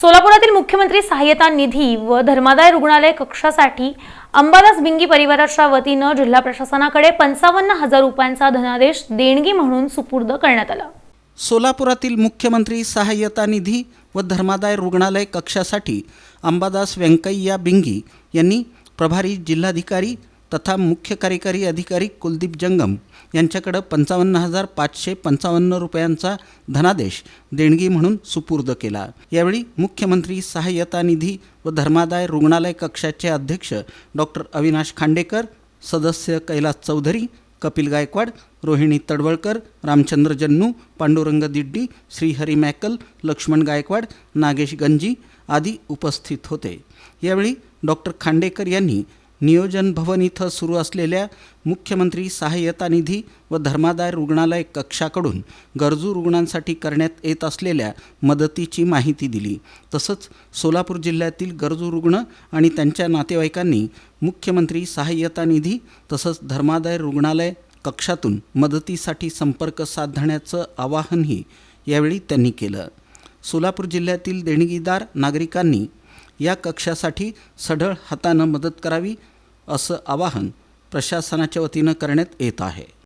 सोलापुरातील मुख्यमंत्री सहाय्यता निधी व धर्मादाय रुग्णालय कक्षासाठी अंबादास भिंगी परिवाराच्या वतीनं जिल्हा प्रशासनाकडे पंचावन्न हजार रुपयांचा धनादेश देणगी म्हणून सुपूर्द करण्यात आला. सोलापुरातील मुख्यमंत्री सहाय्यता निधी व धर्मादाय रुग्णालय कक्षासाठी अंबादास व्यंकय्या बिंगी यांनी प्रभारी जिल्हाधिकारी तथा मुख्य कार्यकारी अधिकारी कुलदीप जंगम यांच्याकडं पंचावन्न हजार पाचशे पंचावन्न रुपयांचा धनादेश देणगी म्हणून सुपूर्द केला. यावेळी मुख्यमंत्री सहाय्यता निधी व धर्मादाय रुग्णालय कक्षाचे अध्यक्ष डॉक्टर अविनाश खांडेकर सदस्य कैलास चौधरी कपिल गायकवाड रोहिणी तडवळकर रामचंद्र जन्नू पांडुरंग दिड्डी श्रीहरी मॅकल लक्ष्मण गायकवाड नागेश गंजी आदी उपस्थित होते. यावेळी डॉक्टर खांडेकर यांनी नियोजन भवन इथं सुरू असलेल्या मुख्यमंत्री सहाय्यता निधी व धर्मादाय रुग्णालय कक्षाकडून गरजू रुग्णांसाठी करण्यात येत असलेल्या मदतीची माहिती दिली. तसंच सोलापूर जिल्ह्यातील गरजू रुग्ण आणि त्यांच्या नातेवाईकांनी मुख्यमंत्री सहाय्यता निधी तसंच धर्मादाय रुग्णालय कक्षातून मदतीसाठी संपर्क साधण्याचं आवाहनही यावेळी त्यांनी केलं. सोलापूर जिल्ह्यातील देणगीदार नागरिकांनी या कक्षासाठी सढळ हातानं मदत करावी असं आवाहन प्रशासनाच्या वतीनं करण्यात येत आहे.